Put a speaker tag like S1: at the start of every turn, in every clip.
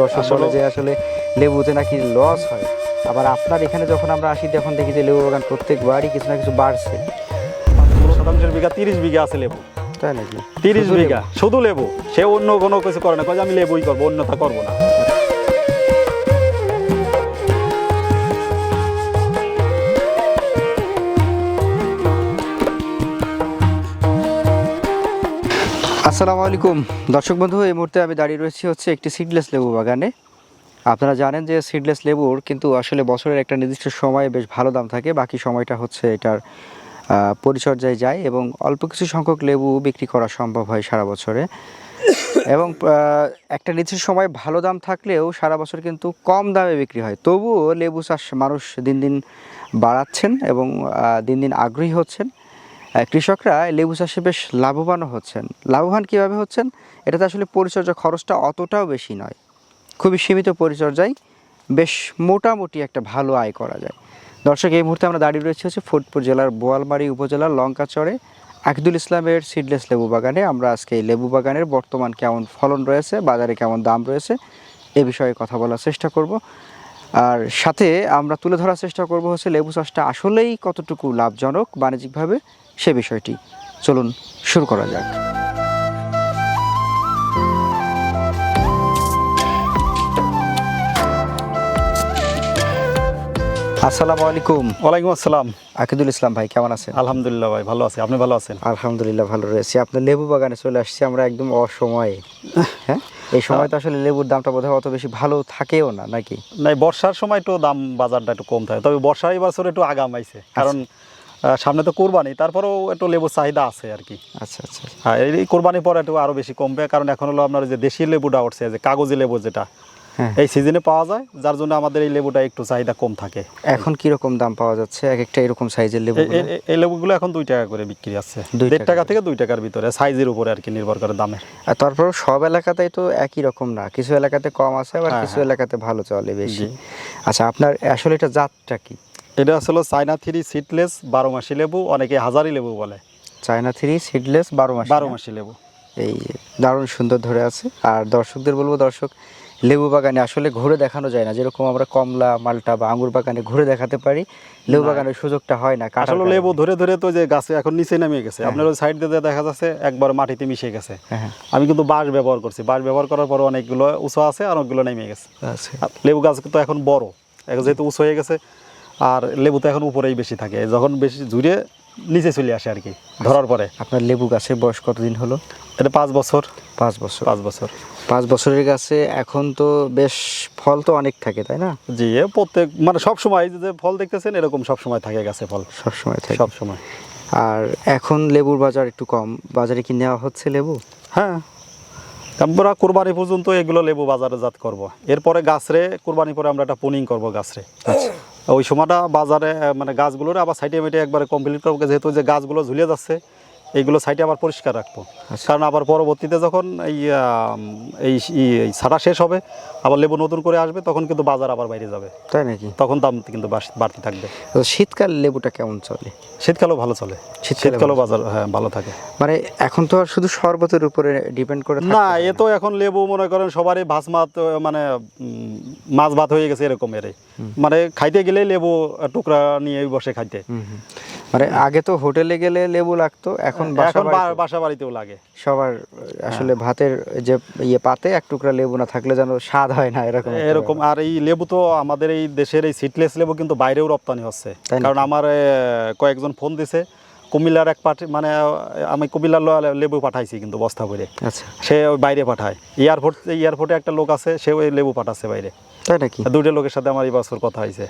S1: দর্শক বলে যে আসলে লেবুতে নাকি লস হয়। আবার আপনার এখানে যখন আমরা আসি তখন দেখি যে লেবু বাগান প্রত্যেকবারই কিছু না কিছু বাড়ছে।
S2: শতাংশের বিঘা তিরিশ বিঘা আছে লেবু।
S1: তাই নাকি?
S2: তিরিশ বিঘা শুধু লেবু। সে অন্য কোনো কিছু করে না। কয়ে আমি লেবুই করব অন্যথা করব না।
S1: আসসালামু আলাইকুম। দর্শক বন্ধু, এই মুহূর্তে আমি দাঁড়িয়ে রয়েছি হচ্ছে একটি সিডলেস লেবু বাগানে। আপনারা জানেন যে সিডলেস লেবুর কিন্তু আসলে বছরের একটা নির্দিষ্ট সময়ে বেশ ভালো দাম থাকে। বাকি সময়টা হচ্ছে এটার পরিচর্যায় যায় এবং অল্প কিছু সংখ্যক লেবু বিক্রি করা সম্ভব হয় সারা বছরে। এবং একটা নির্দিষ্ট সময় ভালো দাম থাকলেও সারা বছর কিন্তু কম দামে বিক্রি হয়। তবুও লেবু চাষ মানুষ দিন দিন বাড়াচ্ছেন এবং দিন দিন আগ্রহী হচ্ছেন। কৃষকরা লেবু চাষে বেশ লাভবানও হচ্ছেন। লাভবান কীভাবে হচ্ছেন? এটাতে আসলে পরিচর্যা খরচটা অতটাও বেশি নয়। খুবই সীমিত পরিচর্যায় বেশ মোটামুটি একটা ভালো আয় করা যায়। দর্শক, এই মুহূর্তে আমরা দাঁড়িয়ে রয়েছি হচ্ছে ফরিদপুর জেলার বোয়ালমারী উপজেলার লঙ্কাচরে আকিদুল ইসলামের সিডলেস লেবু বাগানে। আমরা আজকে এই লেবু বাগানের বর্তমান কেমন ফলন রয়েছে, বাজারে কেমন দাম রয়েছে, এ বিষয়ে কথা বলার চেষ্টা করব। আর সাথে আমরা তুলে ধরার চেষ্টা করব হচ্ছে লেবু চাষটা আসলেই কতটুকু লাভজনক, বাণিজ্যিকভাবে সে বিষয়টি। চলুন শুরু করা যাক। আসসালামু আলাইকুম।
S2: ওয়ালাইকুম আসসালাম।
S1: আকিদুল ইসলাম ভাই কেমন আছেন?
S2: আলহামদুলিল্লাহ ভাই ভালো আছি। আপনি ভালো আছেন?
S1: আলহামদুলিল্লাহ ভালো রয়েছে। আপনার লেবু বাগানে চলে আসছি আমরা একদম অসময়ে। হ্যাঁ? এই সময় তো আসলে লেবুর দামটা বোধহয় অত বেশি ভালো থাকেও না নাকি?
S2: না বর্ষার সময় একটু দাম বাজারটা একটু কম থাকে। তবে বর্ষা এই বছর একটু আগাম আইছে। কারণ আহ, সামনে তো কোরবানি তারপরেও একটু লেবুর চাহিদা আছে আর কি।
S1: আচ্ছা আচ্ছা
S2: হ্যাঁ এই কোরবানির পর একটু আরও বেশি কমবে কারণ এখন হলো আপনার যে দেশি লেবুটা উঠছে যে কাগজি লেবু যেটা
S1: হ্যাঁ।
S2: এই সিজনে পাওয়া যায় যার জন্য আমাদের এই লেবুটা একটু চাহিদা কম থাকে।
S1: এখন কি রকম দাম পাওয়া যাচ্ছে? এক একটা এরকম সাইজের লেবু
S2: এই- লেবুগুলো এখন দুই টাকা করে বিক্রি আছে।
S1: দুই
S2: দেড়
S1: টাকা
S2: টাকা থেকে দুই টাকার ভিতরে সাইজের উপরে আর কি নির্ভর করে দামের।
S1: আর তারপর সব এলাকাতেই তো একই রকম না কিছু এলাকাতে কম আছে আবার
S2: হ্যাঁ,
S1: কিছু
S2: হ্যাঁ।
S1: এলাকাতে ভালো চলে বেশি। আচ্ছা আপনার আসলে এটা জাতটা কি?
S2: এটা আসলে চাইনা থ্রি সিডলেস বারো মাসি লেবু অনেকে হাজারি লেবু বলে।
S1: চায়না থ্রি সিডলেস বারো মাস
S2: বারো মাসি লেবু।
S1: এই দারুণ সুন্দর ধরে আছে। আর দর্শকদের বলব দর্শক লেবু বাগানে আসলে ঘুরে দেখানো যায় না। যেরকম আমরা কমলা মালটা বা আঙ্গুর বাগানে ঘুরে দেখাতে পারি লেবু বাগানের সুযোগটা হয় না
S2: আসলে লেবু ধরে ধরে তো যে গাছে এখন নিচে নামিয়ে গেছে আপনার ওই সাইড দিয়ে দেখা যাচ্ছে একবার মাটিতে মিশে গেছে।
S1: হ্যাঁ হ্যাঁ।
S2: আমি কিন্তু বাঁশ ব্যবহার করছি। বাঁশ ব্যবহার করার পর অনেকগুলো উঁচু আছে আর অনেকগুলো নেমে গেছে। লেবু গাছ তো এখন বড়। যেহেতু উঁচু হয়ে গেছে আর লেবু তো এখন উপরেই বেশি থাকে। যখন বেশি জুড়ে নিচে চলে আসে আর কি ধরার পরে।
S1: আপনার লেবু গাছের বয়স কতদিন হলো?
S2: এটা পাঁচ বছর।
S1: পাঁচ বছর।
S2: পাঁচ বছর।
S1: পাঁচ বছরের গাছে এখন তো বেশ ফল তো অনেক থাকে তাই না?
S2: জি প্রত্যেক মানে সব সময় যে ফল দেখতেছেন এরকম সব সময় থাকে গাছে ফল।
S1: সব সময় থাকে।
S2: সব সময়।
S1: আর এখন লেবুর বাজার একটু কম। বাজারে কি নেওয়া হচ্ছে লেবু?
S2: হ্যাঁ। আমরা কোরবানি পর্যন্ত এগুলো লেবু বাজারে জাত করব। এরপরে গাছরে কোরবানি পরে আমরা একটা পুনিং করব গাছরে।
S1: আচ্ছা।
S2: ওই সময়টা বাজারে মানে গাছগুলোর আবার সাইডে মেটে একবারে কমপ্লিট করব। যেহেতু যে গাছগুলো ঝুলিয়ে যাচ্ছে এইগুলো সাইডে আবার পরিষ্কার রাখব।
S1: আচ্ছা।
S2: কারণ আবার পরবর্তীতে যখন এই এই ছাড়া শেষ হবে আবার লেবু নতুন করে আসবে তখন কিন্তু বাজার আবার বাইরে যাবে।
S1: তাই নাকি?
S2: তখন দাম কিন্তু বাড়তে থাকবে।
S1: শীতকাল লেবুটা কেমন চলে?
S2: শীতকালেও ভালো চলে।
S1: শীতকালে
S2: শীতকালেও বাজার হ্যাঁ ভালো থাকে।
S1: মানে এখন তো আর শুধু শরবতের উপরে ডিপেন্ড করে
S2: না এ তো এখন লেবু মনে করেন সবারই ভাত মাত মানে মাছ ভাত হয়ে গেছে এরকম এর। মানে খাইতে গেলে লেবু টুকরা নিয়ে বসে খাইতে।
S1: মানে আগে তো হোটেলে গেলে লেবু লাগতো এখন বাসা
S2: এখন
S1: বাড়িতে
S2: বাসা বাড়িতেও লাগে।
S1: সবার আসলে ভাতের যে ইয়ে পাতে এক টুকরা লেবু না থাকলে যেন স্বাদ হয় না এরকম
S2: এরকম। আর এই লেবু তো আমাদের এই দেশের এই সিটলেস লেবু কিন্তু বাইরেও রপ্তানি হচ্ছে। কারণ আমার কয়েকজন ফোন দিছে কুমিল্লার এক পার্টি মানে আমি কুমিল্লার লেবু পাঠাইছি কিন্তু বস্তা করে
S1: আচ্ছা।
S2: সে ওই বাইরে পাঠায়। এয়ারপোর্ট এয়ারপোর্টে একটা লোক আছে সে ওই লেবু পাঠাচ্ছে বাইরে।
S1: তাই নাকি?
S2: দুইটা লোকের সাথে আমার এই বছর কথা হয়েছে।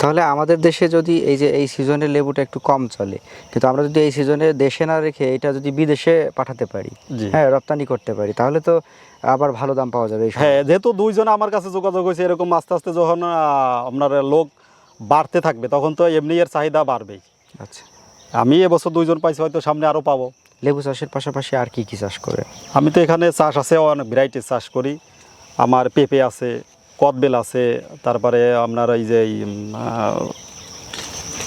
S1: তাহলে আমাদের দেশে যদি এই যে এই সিজনে লেবুটা একটু কম চলে কিন্তু আমরা যদি এই সিজনে দেশে না রেখে এটা যদি বিদেশে পাঠাতে পারি হ্যাঁ রপ্তানি করতে পারি তাহলে তো আবার ভালো দাম পাওয়া যাবে
S2: হ্যাঁ যেহেতু দুইজন আমার কাছে যোগাযোগ হয়েছে এরকম আস্তে আস্তে যখন আপনার লোক বাড়তে থাকবে তখন তো এমনি এর চাহিদা বাড়বেই।
S1: আচ্ছা।
S2: আমি এবছর দুইজন পাইছি হয়তো সামনে আরও পাবো।
S1: লেবু চাষের পাশাপাশি আর কি কি চাষ করে
S2: আমি তো এখানে চাষ আছে অনেক ভ্যারাইটির চাষ করি। আমার পেঁপে আছে কদবেল আছে তারপরে আপনার এই যে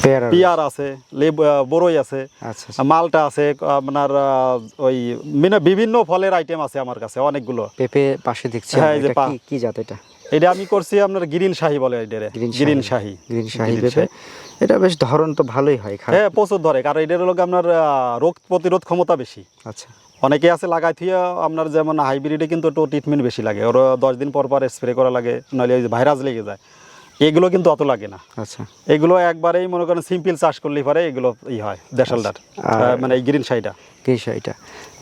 S1: পেয়ারা
S2: আছে বড়ই আছে
S1: আচ্ছা আচ্ছা।
S2: মালটা আছে আপনার ওই মানে বিভিন্ন ফলের আইটেম আছে আমার কাছে অনেকগুলো।
S1: পেঁপে পাশে দেখছি
S2: হ্যাঁ, যে
S1: কি জাত এটা?
S2: এটা আমি করছি আপনার গ্রিন শাহি বলে এটারে গ্রিন শাহি।
S1: গ্রিন শাহি পেঁপে। এটা বেশ ধরন তো ভালোই হয়
S2: হ্যাঁ প্রচুর ধরে কারণ এটার লোক আপনার রোগ প্রতিরোধ ক্ষমতা বেশি।
S1: আচ্ছা।
S2: অনেকে আছে লাগাই থুয়ে আপনার যেমন হাইব্রিডে কিন্তু একটু ট্রিটমেন্ট বেশি লাগে। ওর দশ দিন পর পর স্প্রে করা লাগে নাহলে ওই ভাইরাস লেগে যায়। এগুলো কিন্তু অত লাগে না।
S1: আচ্ছা।
S2: এগুলো একবারেই মনে করেন সিম্পল চাষ করলে পরে এগুলো ই হয় দেশালদার
S1: আর-
S2: মানে এই গ্রিন শাহিটা
S1: গ্রিন শাহিটা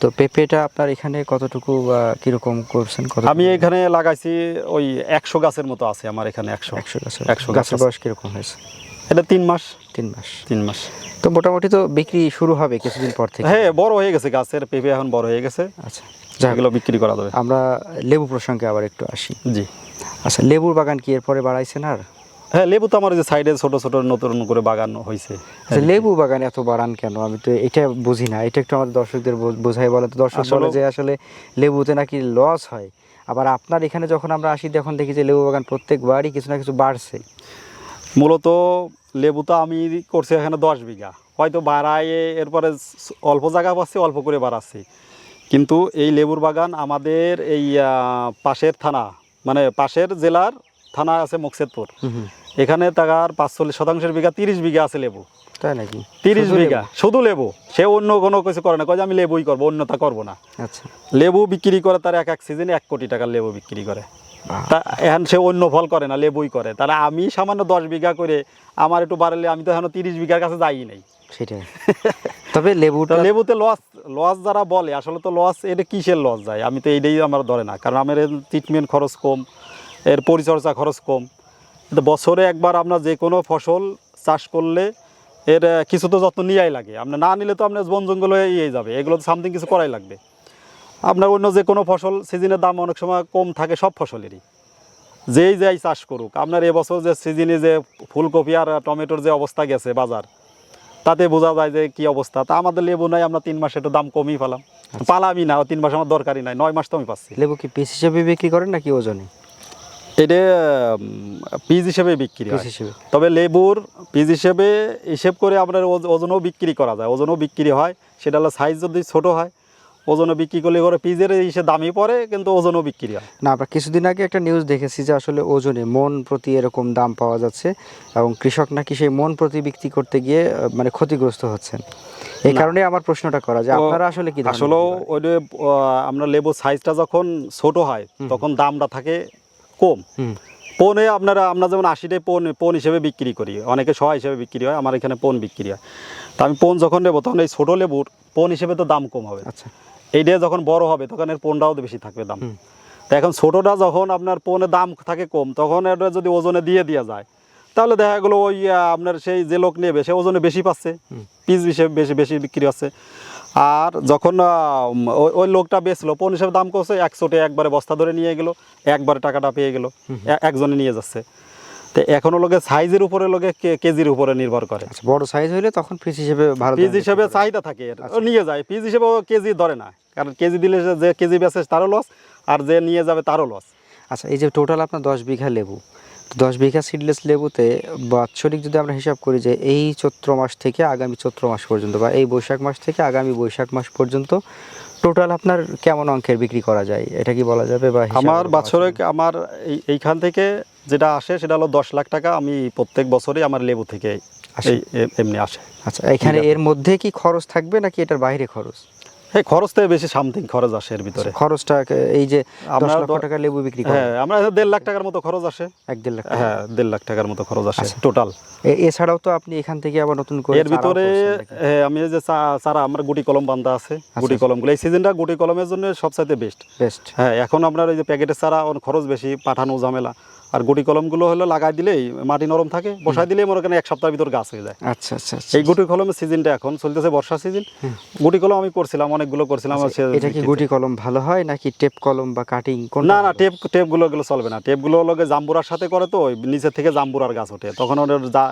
S1: তো পেঁপেটা আপনার এখানে কতটুকু কীরকম করছেন কত
S2: আমি এখানে লাগাইছি ওই একশো গাছের মতো আছে আমার এখানে একশো।
S1: একশো গাছের
S2: একশো
S1: গাছের। বয়স কীরকম হয়েছে?
S2: এটা তিন মাস।
S1: তিন মাস।
S2: তিন মাস।
S1: তো মোটামুটি তো বিক্রি শুরু হবে কিছুদিন পর থেকে।
S2: হ্যাঁ বড় হয়ে গেছে গাছের পেঁপে এখন বড় হয়ে গেছে।
S1: আচ্ছা। যাক,
S2: এগুলো বিক্রি করা যাবে।
S1: আমরা লেবু প্রসঙ্গে আবার একটু আসি।
S2: জি।
S1: আচ্ছা লেবুর বাগান কি এরপরে বাড়াইছেন আর?
S2: হ্যাঁ লেবু তো আমার যে সাইডে ছোট ছোট নতুন করে বাগান হয়েছে
S1: আচ্ছা লেবু বাগান এত বাড়ান কেন? আমি তো এটা বুঝি না। এটা একটু আমাদের দর্শকদের বোঝাই বলে তো। দর্শক বলে যে আসলে লেবুতে নাকি লস হয়। আবার আপনার এখানে যখন আমরা আসি তখন দেখি যে লেবু বাগান প্রত্যেকবারই কিছু না কিছু বাড়ছে।
S2: মূলত লেবু তো আমি করছি এখানে দশ বিঘা। হয়তো বাড়ায় এরপরে অল্প জায়গা পাচ্ছি অল্প করে বাড়াচ্ছি। কিন্তু এই লেবুর বাগান আমাদের এই পাশের থানা মানে পাশের জেলার থানা আছে মুকসেদপুর। এখানে তার পাঁচচল্লিশ শতাংশের বিঘা তিরিশ বিঘা আছে লেবু।
S1: তাই নাকি?
S2: তিরিশ বিঘা। শুধু লেবু। সে অন্য কোনো কিছু করে না। কয় যে আমি লেবুই করব অন্যতা করব না।
S1: লেবু? আচ্ছা।
S2: লেবু বিক্রি করে তার এক এক সিজনে এক কোটি টাকার লেবু বিক্রি করে। তা এখন সে অন্য ফল করে না লেবুই করে। তাহলে আমি সামান্য দশ বিঘা করে আমার একটু বাড়লে আমি তো এখন তিরিশ বিঘার কাছে যাই নাই।
S1: সেটাই। তবে লেবুটা
S2: তো লেবুতে লস লস যারা বলে আসলে তো লস এটা কিসের লস যায়? আমি তো এইটাই আমার ধরে না। কারণ আমার ট্রিটমেন্ট খরচ কম এর পরিচর্যা খরচ কম। কিন্তু বছরে একবার আপনার যে কোনো ফসল চাষ করলে এর কিছু তো যত্ন নেওয়াই লাগে। আপনার না নিলে তো আপনার বন জঙ্গল হয়ে ইয়ে যাবে। এগুলো তো সামথিং কিছু করাই লাগবে। আপনার অন্য যে কোনো ফসল সিজনের দাম অনেক সময় কম থাকে সব ফসলেরই। যেই যাই চাষ করুক আপনার এবছর যে সিজনে যে ফুলকপি আর টমেটোর যে অবস্থা গেছে বাজার তাতে বোঝা যায় যে কি অবস্থা। তা আমাদের লেবু নাই আমরা তিন মাসে একটু দাম কমই পেলাম। পালামই না তিন মাস আমার দরকারই নাই নয় মাস তো আমি পাচ্ছি।
S1: লেবু কি পিস হিসেবে বিক্রি করেন নাকি ওজনে?
S2: এটা পিস হিসেবে বিক্রি হয়।
S1: হিসেবে।
S2: তবে লেবুর পিস হিসেবে হিসেব করে আপনার ওজ- ওজনও বিক্রি করা যায়। ওজনও বিক্রি হয় সেটা হলো সাইজ যদি ছোট হয় ওজনও বিক্রি করলে করে পিসের হিসেবে দামই পড়ে কিন্তু ওজনও বিক্রি হয়।
S1: না আমরা কিছুদিন আগে একটা নিউজ দেখেছি যে আসলে ওজনে মন প্রতি এরকম দাম পাওয়া যাচ্ছে এবং কৃষক নাকি সেই মন প্রতি বিক্রি করতে গিয়ে মানে ক্ষতিগ্রস্ত হচ্ছেন। এই কারণে আমার প্রশ্নটা করা যে আপনারা আসলে কি করেন?
S2: ওই যে, আমরা লেবুর সাইজটা যখন ছোট হয় তখন দামটা থাকে কম। পনে আপনারা আমরা যেমন আশিটায় পন পন হিসেবে বিক্রি করি অনেকে সহায় হিসেবে বিক্রি হয় আমার এখানে পন বিক্রি হয়। তা আমি পন যখন নেব তখন এই ছোটো লেবুর পন হিসেবে তো দাম কম হবে।
S1: আচ্ছা।
S2: এইটা যখন বড় হবে তখন এর পনটাও বেশি থাকবে দাম। তা এখন ছোটোটা যখন আপনার পনেরো দাম থাকে কম তখন এটা যদি ওজনে দিয়ে দেওয়া যায় তাহলে দেখা গেলো ওই আপনার সেই যে লোক নেবে সে ওজনে বেশি পাচ্ছে। পিস হিসেবে বেশি বেশি বিক্রি হচ্ছে। আর যখন ওই- ওই লোকটা বেচলো পন হিসেবে দাম করছে একশোটে একবারে বস্তা ধরে নিয়ে গেলো একবারে টাকাটা পেয়ে গেলো। একজনে নিয়ে যাচ্ছে। তো এখনও লোকে সাইজের উপরে কেজির উপরে নির্ভর করে।
S1: আচ্ছা বড় সাইজ হলে তখন পিস হিসেবে ভালো
S2: পিস হিসেবে চাহিদা থাকে নিয়ে যায়। পিস হিসেবে কেজি ধরে না কারণ কেজি দিলে যে কেজি বেচে তারও লস আর যে নিয়ে যাবে তারও লস
S1: আচ্ছা এই যে টোটাল আপনার দশ বিঘা লেবু দশ বিঘা সিডলেস লেবুতে বাৎসরিক যদি আমরা হিসাব করি যে এই চৈত্র মাস থেকে আগামী চৈত্র মাস পর্যন্ত বা এই বৈশাখ মাস থেকে আগামী বৈশাখ মাস পর্যন্ত টোটাল আপনার কেমন অঙ্কের বিক্রি করা যায়? এটা কি বলা যাবে বা
S2: আমার
S1: যাবে?
S2: আমার এইখান থেকে যেটা আসে সেটা হলো দশ লাখ টাকা আমি প্রত্যেক বছরই আমার লেবু থেকে এমনি আসে।
S1: আচ্ছা এখানে এর মধ্যে কি খরচ থাকবে নাকি এটার বাইরে খরচ?
S2: এই খরচ থেকে বেশি সামথিং খরচ আসে এর ভিতরে।
S1: খরচটা এই যে দশ
S2: আমরা
S1: লক্ষ টাকা লেবু বিক্রি করে
S2: হ্যাঁ আমরা দেড় লাখ টাকার মতো খরচ আসে।
S1: এক দেড় লাখ
S2: হ্যাঁ দেড় লাখ টাকার মতো খরচ আসে
S1: আচ্ছা।
S2: টোটাল।
S1: এছাড়াও তো আপনি এখান থেকে আবার নতুন করে
S2: এর ভিতরে হ্যাঁ, আমি যে চারা আমার গুটি কলম বান্ধা আছে গুটি
S1: আচ্ছা।
S2: কলমগুলো। এই সিজনটা গুটি কলমের জন্য সবচাইতে বেস্ট
S1: বেস্ট
S2: হ্যাঁ এখন আপনার ওই যে প্যাকেটের ওর খরচ বেশি পাঠানো ঝামেলা। আর গুটি কলমগুলো হলো লাগাই দিলেই মাটি নরম থাকে বসাই দিলেই মনে করেন এক সপ্তাহের ভিতর গাছ হয়ে যায়।
S1: আচ্ছা আচ্ছা আচ্ছা।
S2: এই গুটি কলমের সিজনটা এখন চলতেছে বর্ষা সিজন। গুটি কলম আমি করছিলাম অনেকগুলো করছিলাম
S1: আচ্ছা, এটা কি গুটি কলম ভালো হয় নাকি টেপ কলম বা কাটিং?
S2: না না টেপ টেপগুলো এগুলো চলবে না। টেপগুলো লগে জাম্বুরার সাথে করে তো ওই নিচের থেকে জাম্বুরার গাছ ওঠে। তখন ওদের যা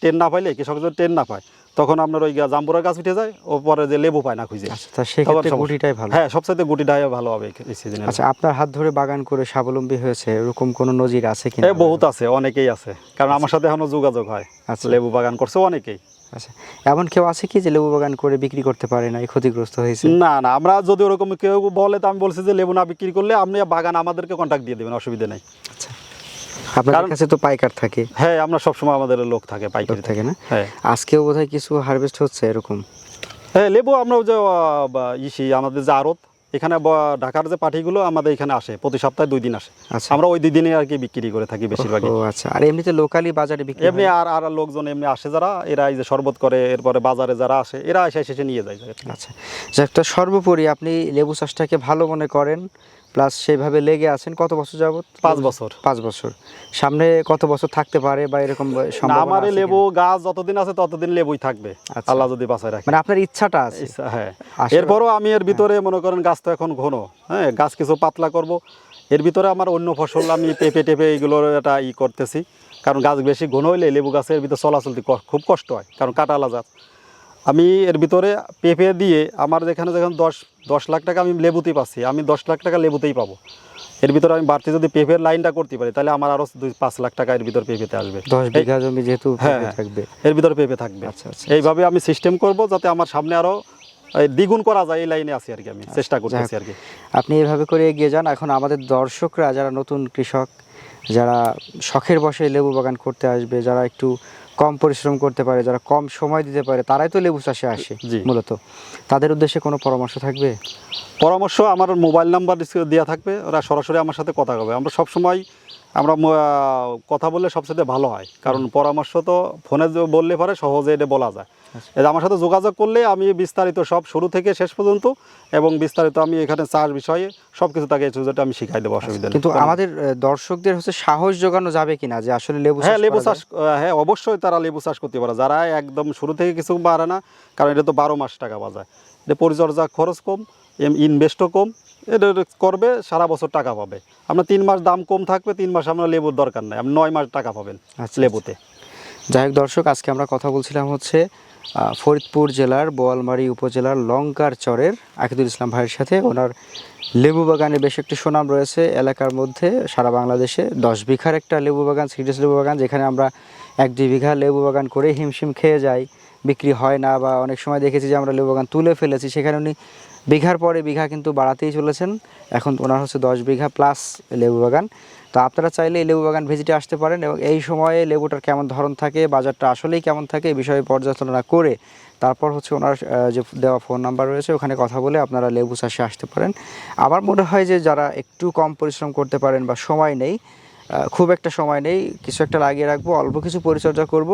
S2: টেন না পাইলে কৃষক যদি টেন না পায়। তখন আপনার ওই গা- জাম্বুরা গাছ উঠে যায় ও পরে যে লেবু পায় না খুঁজে।
S1: আচ্ছা সেক্ষেত্রে গুটিটাই ভালো।
S2: হ্যাঁ সবচাইতে গুটিটাই ভালো হবে এই সিজনে
S1: আচ্ছা আপনার হাত ধরে বাগান করে স্বাবলম্বী হয়েছে এরকম কোনো নজির আছে কি
S2: বহুত আছে অনেকেই আছে। কারণ আমার সাথে এখনও যোগাযোগ হয়।
S1: আচ্ছা।
S2: লেবু বাগান করছে অনেকেই।
S1: আচ্ছা এমন কেউ আছে কি যে লেবু বাগান করে বিক্রি করতে পারে না ক্ষতিগ্রস্ত হয়েছে?
S2: না না আমরা যদি ওরকম কেউ বলে তো আমি বলছি যে লেবু না বিক্রি করলে আপনি বাগান আমাদেরকে কন্ট্যাক্ট দিয়ে দেবেন অসুবিধা নেই।
S1: আচ্ছা। কাছে তো পাইকার থাকে।
S2: হ্যাঁ আমরা সবসময় আমাদের লোক থাকে পাইকারি
S1: থাকে না?
S2: হ্যাঁ।
S1: আজকেও বোধহয় কিছু হারভেস্ট হচ্ছে এরকম?
S2: হ্যাঁ লেবু আমরা যে ইসি আমাদের যে আড়ত এখানে ঢাকার যে পাঠিগুলো আমাদের এখানে আসে প্রতি সপ্তাহে দুই দিন আসে।
S1: আচ্ছা।
S2: আমরা ওই দুই দিনে আর কি বিক্রি করে থাকি বেশিরভাগই।
S1: ও আচ্ছা। আর এমনিতে লোকালি বাজারে বিক্রি
S2: এমনি আর আর লোকজন এমনি আসে যারা এরা এই যে শরবত করে এরপরে বাজারে যারা আসে এরা এসে শেষে নিয়ে যায়।
S1: আচ্ছা। তো সর্বোপরি আপনি লেবু চাষটাকে ভালো মনে করেন। প্লাস সেইভাবে লেগে আছেন কত বছর যাবত
S2: পাঁচ বছর।
S1: পাঁচ বছর। সামনে কত বছর থাকতে পারে বা এরকম
S2: আমার লেবু গাছ যতদিন আছে ততদিন লেবুই থাকবে।
S1: আচ্ছা।
S2: আল্লাহ যদি বাঁচায় রাখে।
S1: মানে আপনার ইচ্ছাটা আছে।
S2: হ্যাঁ। এরপরও আমি এর ভিতরে মনে করেন গাছ তো এখন ঘন হ্যাঁ গাছ কিছু পাতলা করব। এর ভিতরে আমার অন্য ফসল আমি পেঁপে টেপে এইগুলোর একটা ই করতেছি। কারণ গাছ বেশি ঘন হইলে লেবু গাছের ভিতরে চলাচলতে খুব কষ্ট হয় কারণ কাটালা গাছ আমি এর ভিতরে পেঁপে দিয়ে আমার যেখানে যখন দশ দশ লাখ টাকা আমি লেবুতেই পাচ্ছি আমি দশ লাখ টাকা লেবুতেই পাবো। এর ভিতরে আমি বাড়তি যদি পেঁপের লাইনটা করতে পারি তাহলে আমার আরও দুই পাঁচ লাখ টাকা এর ভিতরে পেঁপেতে আসবে।
S1: দশ বিঘা জমি যেহেতু
S2: হ্যাঁ, হ্যাঁ।
S1: থাকবে।
S2: এর ভিতরে পেঁপে থাকবে।
S1: আচ্ছা আচ্ছা
S2: এইভাবে আমি সিস্টেম করব যাতে আমার সামনে আরও এই দ্বিগুণ করা যায় এই লাইনে আছি আর কি আমি চেষ্টা করতেছি আর কি।
S1: আপনি এভাবে করে এগিয়ে যান। এখন আমাদের দর্শকরা যারা নতুন কৃষক যারা শখের বসে লেবু বাগান করতে আসবে যারা একটু কম পরিশ্রম করতে পারে যারা কম সময় দিতে পারে তারাই তো লেবু চাষে আসে
S2: জি।
S1: মূলত। তাদের উদ্দেশ্যে কোনো পরামর্শ থাকবে?
S2: পরামর্শ আমার মোবাইল নাম্বার দেওয়া থাকবে ওরা সরাসরি আমার সাথে কথা হবে আমরা সব সময় আমরা কথা বললে সবচেয়ে ভালো হয়। কারণ পরামর্শ তো ফোনে বললে পরে সহজে এটা বলা যায়।
S1: আচ্ছা।
S2: আমার সাথে যোগাযোগ করলে আমি বিস্তারিত সব শুরু থেকে শেষ পর্যন্ত এবং বিস্তারিত আমি এখানে চাষ বিষয়ে সব কিছু তাকে যেটা আমি শিখাই দেবো অসুবিধা
S1: কিন্তু আমাদের দর্শকদের হচ্ছে সাহস জোগানো যাবে কিনা যে আসলে লেবু
S2: হ্যাঁ লেবু চাষ হ্যাঁ অবশ্যই তারা লেবু চাষ করতে পারে। যারা একদম শুরু থেকে কিছু পারে না কারণ এটা তো বারো মাস টাকা বাজায়। এটা পরিচর্যা খরচ কম ইনভেস্টও কম এটা করবে সারা বছর টাকা পাবে। আপনার তিন মাস দাম কম থাকবে তিন মাস আপনার লেবুর দরকার নাই আপনি নয় মাস টাকা পাবেন
S1: আচ্ছা,
S2: লেবুতে।
S1: যাই হোক দর্শক আজকে আমরা কথা বলছিলাম হচ্ছে ফরিদপুর জেলার বোয়ালমারী উপজেলার লঙ্কার চরের আকিদুল ইসলাম ভাইয়ের সাথে। ওনার লেবু বাগানে বেশ একটি সুনাম রয়েছে এলাকার মধ্যে সারা বাংলাদেশে। দশ বিঘার একটা লেবু বাগান সিরিয়াস লেবু বাগান যেখানে আমরা এক দুই বিঘা লেবু বাগান করে হিমশিম খেয়ে যাই। বিক্রি হয় না বা অনেক সময় দেখেছি যে আমরা লেবু বাগান তুলে ফেলেছি। সেখানে উনি বিঘার পরে বিঘা কিন্তু বাড়াতেই চলেছেন। এখন ওনার হচ্ছে দশ বিঘা প্লাস লেবু বাগান। তো আপনারা চাইলে লেবু বাগান ভিজিটে আসতে পারেন এবং এই সময়ে লেবুটার কেমন ধরন থাকে, বাজারটা আসলেই কেমন থাকে এই বিষয়ে পর্যালোচনা করে তারপর হচ্ছে ওনার যে দেওয়া ফোন নাম্বার রয়েছে, ওখানে কথা বলে আপনারা লেবু চাষে আসতে পারেন। আমার মনে হয় যে যারা একটু কম পরিশ্রম করতে পারেন বা সময় নেই খুব একটা সময় নেই কিছু একটা লাগিয়ে রাখব অল্প কিছু পরিচর্যা করব।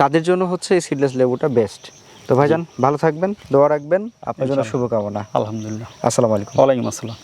S1: তাদের জন্য হচ্ছে এই সিডলেস লেবুটা বেস্ট তো ভাইজান ভালো থাকবেন দোয়া রাখবেন আপনার জন্য শুভকামনা।
S2: আলহামদুলিল্লাহ।
S1: আসসালামু আলাইকুম।
S2: ওয়ালাইকুম আসসালাম।